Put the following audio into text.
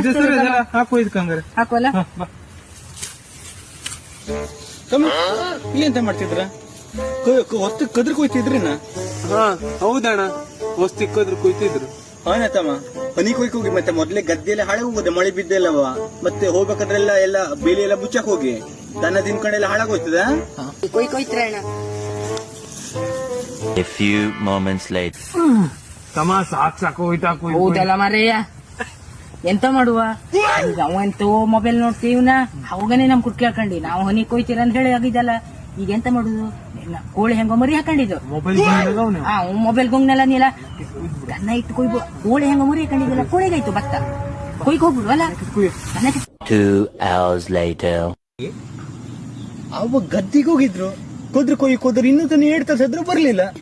ಇದು ಸರಿ ಅದಲ್ಲ ಹಾಕು ಇದಕ್ಕೆ ಹಂಗಾರೆ. ಹಾಕೋಲ್ಲ ಹಾ, ಬಾ. ತಮ್ಮ ಇಲ್ಲಿ ಎಂತ ಮಾಡ್ತಿದ್ರ ಹೊತ್ತು ಕದ್ರ ಕೊಯ್ತಿದ್ರಿನ ಹಾ ಹೌದಣ್ಣ. ವಸ್ತು ಕದ್ರ ಕುಯ್ತಿದ್ರು. ಅವನ ತಮ್ಮ? ಹನಿ ಕೊಯ್ಕ್ ಹೋಗಿ ಮತ್ತೆ ಮೊದ್ಲೇ ಗದ್ದೆಲ್ಲ ಹಾಳೆ ಹೋಗೋದೆ ಮಳೆ ಬಿದ್ದೆಲ್ಲವ? ಮತ್ತೆ ಹೋಗ್ಬೇಕಾದ್ರೆಲ್ಲ ಎಲ್ಲ ಬೇಲಿ ಎಲ್ಲ ಮುಚ್ಚಕ್ ಹೋಗಿ. ದನ ತಿನ್ಕೊಂಡೆಲ್ಲ ಹಾಳಾಗೋಯ್ತದ ಕೊಯ್ ಕೊಯ್ತ್ರ ಅಣ್ಣ. A few moments later. ತಮ್ಮ ಸಾಕ್ ಸಾಕು ಹೋಯ್ತಾ ಹೌದಲ್ಲ ಮಾರಯ್ಯ. ಎಂತ ಮಾಡುವ? ಈಗ ಅವಂತೂ ಮೊಬೈಲ್ ನೋಡ್ತೀವಿನ ಅವಾಗನೆ ನಮ್ ಕುಟ್ ಕೇಳ್ಕೊಂಡಿ. ನಾವು ಹೊನಿ ಕೊಯ್ತೀರ ಅಂತ ಹೇಳಿ ಆಗಿದ್ದಲ್ಲ. ಈಗ ಎಂತ ಮಾಡುದು? ಎಲ್ಲ ಕೋಳಿ ಹೆಂಗೋ ಮರಿ ಹಾಕೊಂಡಿದ್ದು. ಹಾ ಅವನು ಆ ಮೊಬೈಲ್ ಗೊಂಗ್ನೆಲ್ಲ ನೀಲ. ಗನ್ನ ಇಟ್ಟು ಕೊಯ್ಬು. ಕೋಳಿ ಹೆಂಗೋ ಮರಿ ಹಾಕೊಂಡಿದ್ದಲ್ಲ. ಕೋಳಿಗಾಯ್ತು ಭತ್ತ. ಕೊಯ್ಗೆ ಹೋಗ್ಬಿಡು ಅಲ್ಲ? ಅನ್ನಕ್ಕೆ hours later. ಅವ ಗದ್ದಿಗೆ ಹೋಗಿದ್ರು. ಕೊದ್ರ ಕೊಯ್ ಕುದ್ರೆ ಇನ್ನೂ ತನ್ನ ಹೇಳ್ತಾ ಇದ್ರು ಬರ್ಲಿಲ್ಲ.